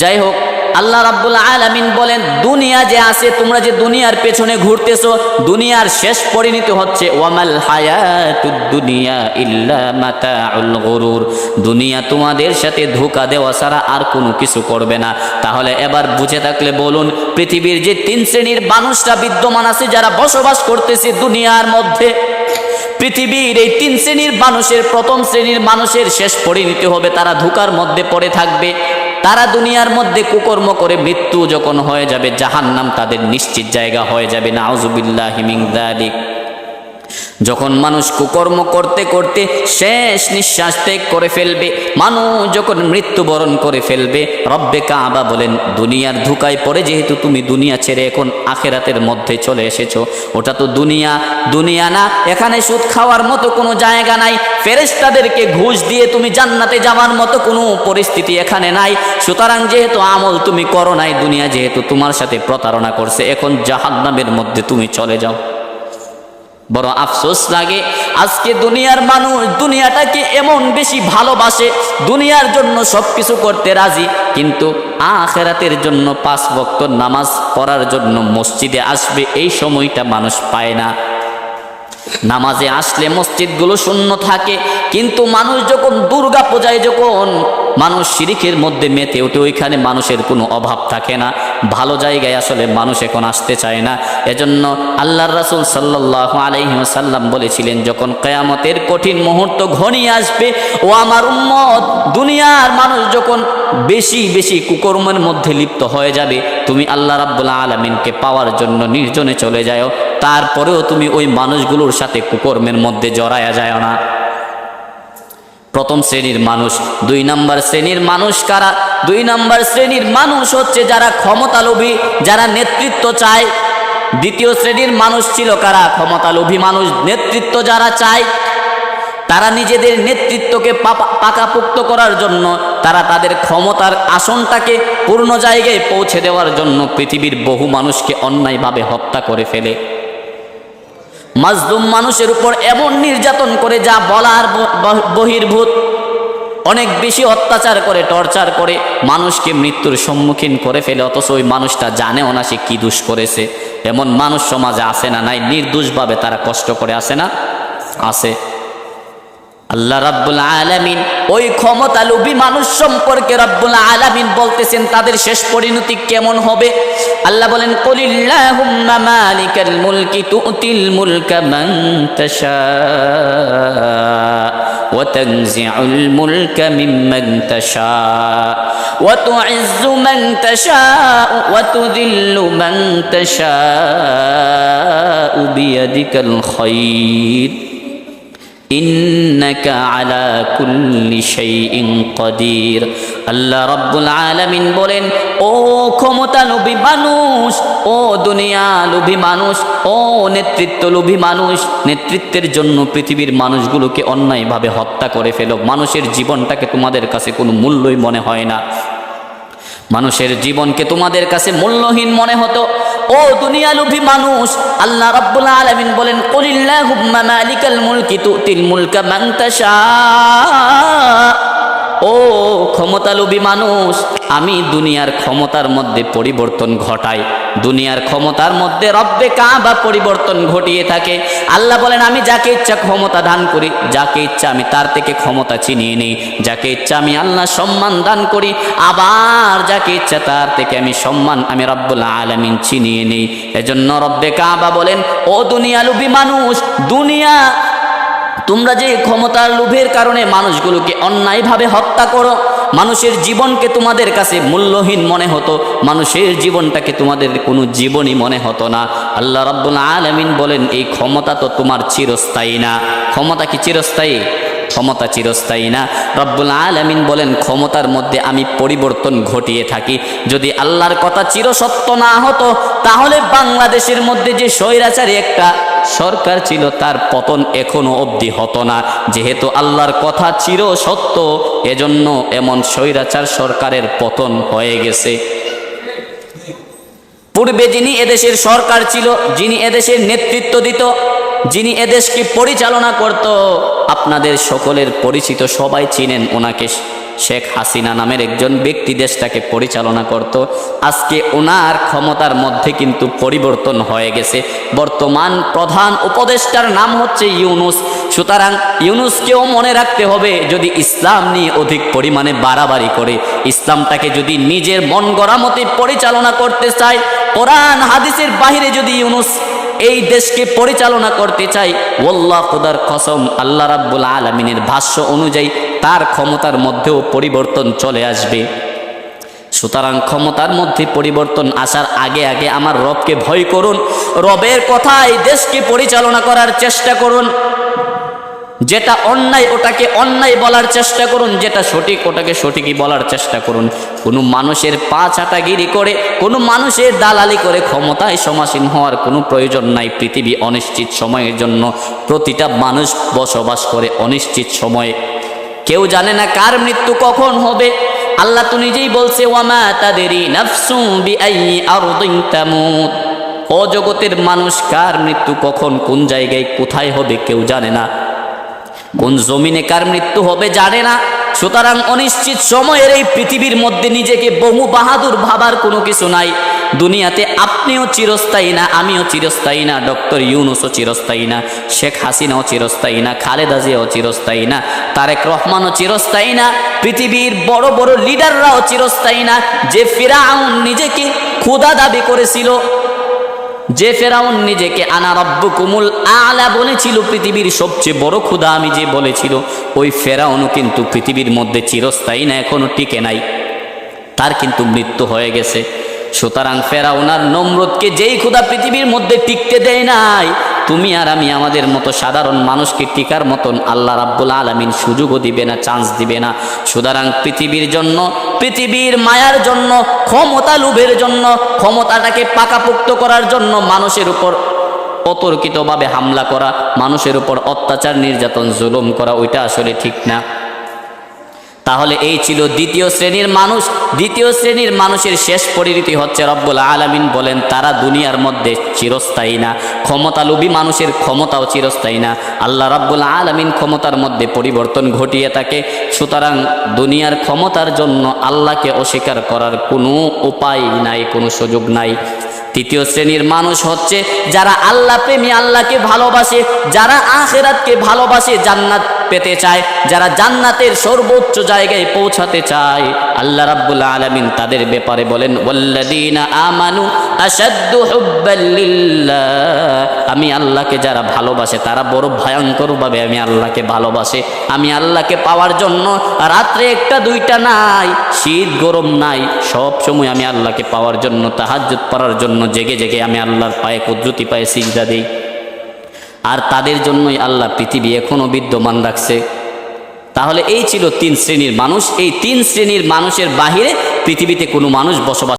যাই হোক আল্লাহ রাব্বুল আলামিন বলেন, দুনিয়া যে আছে, তোমরা যে দুনিয়ার পেছনে ঘুরতেছো, দুনিয়ার শেষ পরিণতি হচ্ছে, ওয়ামাল হায়াতুদ দুনিয়া ইল্লা মাতাউল গুরুর। দুনিয়া তোমাদের সাথে ধোকা দেওয়া ছাড়া আর কোনো কিছু করবে না। তাহলে এবার বুঝে থাকলে বলুন, পৃথিবীর যে তিন শ্রেণির মানুষরা বিদ্যমান আছে, যারা বসবাস করতেছে দুনিয়ার মধ্যে, পৃথিবীর এই তিন শ্রেণির মানুষের, প্রথম শ্রেণির মানুষের শেষ পরিণতি হবে, তারা ধোকার মধ্যে পড়ে থাকবে। তারা দুনিয়ার মধ্যে কুকর্ম করে মৃত্যু যখন হয়ে যাবে, জাহান্নাম তাদের নিশ্চিত জায়গা হয়ে যাবে। নাউজুবিল্লাহ হিমিং দালিক যখন মানুষ কুকর্ম করতে করতে শেষ নিঃশ্বাস ত্যাগ করে ফেলবে, মানুষ যখন মৃত্যুবরণ করে ফেলবে, রব্বে কাবা বলেন, দুনিয়ার ধুকায় পড়ে যেহেতু তুমি দুনিয়া ছেড়ে এখন আখেরাতের মধ্যে চলে এসেছ, ওটা তো দুনিয়া দুনিয়া না, এখানে সুদ খাওয়ার মতো কোনো জায়গা নাই, ফেরেশতাদেরকে ঘুষ দিয়ে তুমি জান্নাতে যাওয়ার মতো কোনো পরিস্থিতি এখানে নাই, সুতরাং যেহেতু আমল তুমি করো নাই, দুনিয়া যেহেতু তোমার সাথে প্রতারণা করছে, এখন জাহান্নামের মধ্যে তুমি চলে যাও। বড় আফসোস লাগে। আজকে দুনিয়ার মানুষ দুনিয়াটাকে এমন বেশি ভালোবাসে, দুনিয়ার জন্য সব কিছু করতে রাজি, কিন্তু আখেরাতের জন্য পাঁচ বক্ত নামাজ পড়ার জন্য মসজিদে আসবে, এই সময়টা মানুষ পায় না। নামাজে আসলে মসজিদগুলো শূন্য থাকে, কিন্তু মানুষ যখন দুর্গা পূজায় যখন মানুষ শিরিকের মধ্যে মেতে ওঠে, ওইখানে মানুষের কোনো অভাব থাকে না। ভালো জায়গায় আসলে মানুষ এখন আসতে চায় না। এজন্য আল্লাহর রাসুল সাল্লাহ আলহিমসাল্লাম বলেছিলেন, যখন কেয়ামতের কঠিন মুহূর্ত ঘনিয়ে আসবে, ও আমার উম্মত, দুনিয়ার মানুষ যখন বেশি বেশি কুকর্মের মধ্যে লিপ্ত হয়ে যাবে, তুমি আল্লাহ রাব্বুল্লাহ আলমিনকে পাওয়ার জন্য নির্জনে চলে যাও তারপরেও তুমি ওই মানুষগুলোর সাথে কুকর্মের মধ্যে জড়ায়া যায় না। প্রথম শ্রেণির মানুষ, দুই নাম্বার শ্রেণির মানুষ কারা? দুই নাম্বার শ্রেণির মানুষ হচ্ছে যারা ক্ষমতালোভী, যারা নেতৃত্ব চায়। দ্বিতীয় শ্রেণির মানুষ ছিল কারা? ক্ষমতালোভী মানুষ, নেতৃত্ব যারা চায়, তারা নিজেদের নেতৃত্বকে পাকাপোক্ত করার জন্য, তারা তাদের ক্ষমতার আসনটাকে পূর্ণ জায়গায় পৌঁছে দেওয়ার জন্য পৃথিবীর বহু মানুষকে অন্যায়ভাবে হত্যা করে ফেলে। মাজলুম মানুষের উপর এমন নির্যাতন করে যা বলার বহির্ভূত। অনেক বেশি অত্যাচার করে, টর্চার করে, মানুষকে মৃত্যুর সম্মুখীন করে ফেলে, অথচ ওই মানুষটা জানেও না সে কী দুষ করেছে। এমন মানুষ সমাজে আসে না, নাই, নির্দোষভাবে তারা কষ্ট করে আসে না? আসে। আল্লাহ রাব্বুল আলামিন ওই ক্ষমতা লোভী মানুষ সম্পর্কে রাব্বুল আলামিন বলতেছেন তাদের শেষ পরিণতি কেমন হবে আল্লাহ বলেন কুলিল্লাহুম্মা মালিকাল মুলকি তুতিল মুলকা মান তাশা وتنزع الملك ممن تشاء وتعز من تشاء وتذل من تشاء بيدك الخير আলা আল্লাহ বলেন, ও ক্ষমতা লোভী মানুষ মানুষ মানুষ, নেতৃত্বের জন্য পৃথিবীর মানুষগুলোকে অন্যায়ভাবে হত্যা করে ফেলো। মানুষের জীবনটাকে তোমাদের কাছে কোনো মূল্যই মনে হয় না। মানুষের জীবনকে তোমাদের কাছে মূল্যহীন মনে হতো। ও দুনিয়া দুনিয়ালুভী মানুষ, আল্লাহ রাব্বুল আলামিন বলেন, কুলিল্লাহুম্মা মালিকাল মুলকি তুতিল মুলকা মান তাশা। ও ক্ষমতালোভী মানুষ, আমি দুনিয়ার ক্ষমতার মধ্যে পরিবর্তন ঘটাই। দুনিয়ার ক্ষমতার মধ্যে রব্বে কাবা পরিবর্তন ঘটিয়ে থাকে। আল্লাহ বলেন, আমি যাকে ইচ্ছা ক্ষমতা দান করি, যাকে ইচ্ছা আমি তার থেকে ক্ষমতা চিনিয়ে নিই। যাকে ইচ্ছা আমি আল্লাহ সম্মান দান করি, আবার যাকে ইচ্ছা তার থেকে আমি সম্মান আমি রব্বুল আলমিন চিনিয়ে নিই। এজন্য রব্বে কাবা বলেন, ও দুনিয়ালুবী মানুষ, দুনিয়া তোমরা যে ক্ষমতার লোভের কারণে মানুষগুলোকে অন্যায়ভাবে হত্যা করো, মানুষের জীবনকে তোমাদের কাছে মূল্যহীন মনে হতো, মানুষের জীবনটাকে তোমাদের কোনো জীবনই মনে হতো না। আল্লাহ রাব্বুল আলামিন বলেন, এই ক্ষমতা তো তোমার চিরস্থায়ী না। ক্ষমতা কি চিরস্থায়ী? ক্ষমতা চিরস্থায়ী না। রব্বুল আলামিন বলেন, ক্ষমতার মধ্যে আমি পরিবর্তন ঘটিয়ে থাকি। যদি আল্লাহর কথা চিরসত্য না হতো, তাহলে বাংলাদেশের মধ্যে যে স্বৈরাচারী একটা সরকার ছিল, তার পতন এখনও অবধি হতো না। যেহেতু আল্লাহর কথা চির সত্য, এজন্য এমন স্বৈরাচার সরকারের পতন হয়ে গেছে। পূর্বে যিনি এদেশের সরকার ছিল, যিনি এদেশের নেতৃত্ব দিত, যিনি এদেশকে পরিচালনা করত, আপনাদের সকলের পরিচিত সবাই চিনেন ওনাকে শেখ হাসিনা নামের একজন ব্যক্তি দেশটাকে পরিচালনা করত। আজকে ওনার ক্ষমতার মধ্যে কিন্তু পরিবর্তন হয়ে গেছে। বর্তমান প্রধান উপদেষ্টার নাম হচ্ছে ইউনুস। সুতরাং ইউনুসকেও মনে রাখতে হবে, যদি ইসলাম নিয়ে অধিক পরিমাণে বাড়াবাড়ি করে, ইসলামটাকে যদি নিজের মন গড়া মতে পরিচালনা করতে চায়, কোরআন হাদিসের বাহিরে যদি ইউনুস এই দেশকে পরিচালনা করতে চাই ওল্লাহ খুদার কসম, আল্লাহ রাব্বুল আলমিনের ভাষ্য অনুযায়ী তার ক্ষমতার মধ্যেও পরিবর্তন চলে আসবে। সুতরাং ক্ষমতার মধ্যে পরিবর্তন আসার আগে আগে আমার রবকে ভয় করুন। রবের কথায় দেশকে পরিচালনা করার চেষ্টা করুন। যেটা অন্যায় ওটাকে অন্যায় বলার চেষ্টা করুন, যেটা সঠিক ওটাকে সঠিকই বলার চেষ্টা করুন। কোনো মানুষের পা ছাটাগিরি করে, কোনো মানুষের দালালি করে ক্ষমতায় সমাসীন হওয়ার কোনো প্রয়োজন নাই। পৃথিবী অনিশ্চিত সময়ের জন্য প্রতিটা মানুষ বসবাস করে অনিশ্চিত সময়ে। কেউ জানে না কার মৃত্যু কখন হবে। আল্লাহ তো নিজেই বলছে, ওয়ামা তাদেরই নাফসু তামুত। মানুষ, কার মৃত্যু কখন, কোন জায়গায়, কোথায় হবে, কেউ জানে না। কোন জমিনে কার মৃত্যু হবে, জানে না। সুতরাং অনিশ্চিত সময়ের এই পৃথিবীর মধ্যে নিজেকে বহু বাহাদুর ভাবার কোনো কিছু নাই। দুনিয়াতে আপনিও চিরস্থায়ী না, আমিও চিরস্থায়ী না, ডক্টর ইউনুসও চিরস্থায়ী না, শেখ হাসিনাও চিরস্থায়ী না, খালেদা জিয়াও চিরস্থায়ী না, তারেক রহমানও চিরস্থায়ী না, পৃথিবীর বড় বড় লিডাররাও চিরস্থায়ী না, যে ফিরাউন নিজেকে ক্ষুদা দাবি করেছিল যে ফেরাউন নিজেকে আনা রব্য কুমুল আলা বলেছিল পৃথিবীর সবচেয়ে বড় ক্ষুধা, আমি যে বলেছিল, ওই ফেরাউনও কিন্তু পৃথিবীর মধ্যে চিরস্থায়ী না এখনও টিকে নাই। তার কিন্তু মৃত্যু হয়ে গেছে। সুতরাং ফেরাউনার নমরুদকে যেই ক্ষুধা পৃথিবীর মধ্যে টিকতে দেয় নাই তুমি আর আমি আমাদের মতো সাধারণ মানুষকে টিকার মতন আল্লাহ রাব্বুল আলমিন সুযোগও দিবে না চান্স দিবে না। সুতরাং পৃথিবীর জন্য, পৃথিবীর মায়ার জন্য, ক্ষমতা লোভের জন্য, ক্ষমতাটাকে পাকাপোক্ত করার জন্য মানুষের উপর অতর্কিতভাবে হামলা করা, মানুষের উপর অত্যাচার, নির্যাতন, জুলুম করা, ওইটা আসলে ঠিক না। তাহলে এই ছিল দ্বিতীয় শ্রেণির মানুষ। দ্বিতীয় শ্রেণির মানুষের শেষ পরিণতি হচ্ছে রব্বুল আলামিন বলেন, তারা দুনিয়ার মধ্যে চিরস্থায়ী না। ক্ষমতালোভী মানুষের ক্ষমতাও চিরস্থায়ী না। আল্লাহ রব্বুল আলামিন ক্ষমতার মধ্যে পরিবর্তন ঘটিয়ে থাকে। সুতরাং দুনিয়ার ক্ষমতার জন্য আল্লাহকে অস্বীকার করার কোনো উপায় নাই, কোনো সুযোগ নাই। তৃতীয় শ্রেণির মানুষ হচ্ছে যারা আল্লাহ প্রেমী, আল্লাহকে ভালোবাসে, যারা আখেরাতকে ভালোবাসে, জান্নাত পেতে চায়, যারা জান্নাতের সর্বোচ্চ জায়গায় পৌঁছাতে চায়। আল্লাহ রাব্বুল আলামিন তাদের ব্যাপারে বলেন, ওয়াল্লাযীনা আমানু লিল্লাহ। আমি আল্লাহকে যারা ভালোবাসে, তারা বড় ভয়ঙ্করভাবে আমি আল্লাহকে ভালোবাসে। আমি আল্লাহকে পাওয়ার জন্য রাত্রে একটা, দুইটা নাই, শীত, গরম নাই। সব সময় আমি আল্লাহকে পাওয়ার জন্য, তাহাজ্জুদ পড়ার জন্য জেগে জেগে আমি আল্লাহর পায়ে, কুদরতি পায়ে সিজদা দিই। আর তাদের জন্যই আল্লাহ পৃথিবী এখনও বিদ্যমান রাখছে। তাহলে এই ছিল তিন শ্রেণির মানুষ। এই তিন শ্রেণির মানুষের বাহিরে পৃথিবীতে কোনো মানুষ বসবাস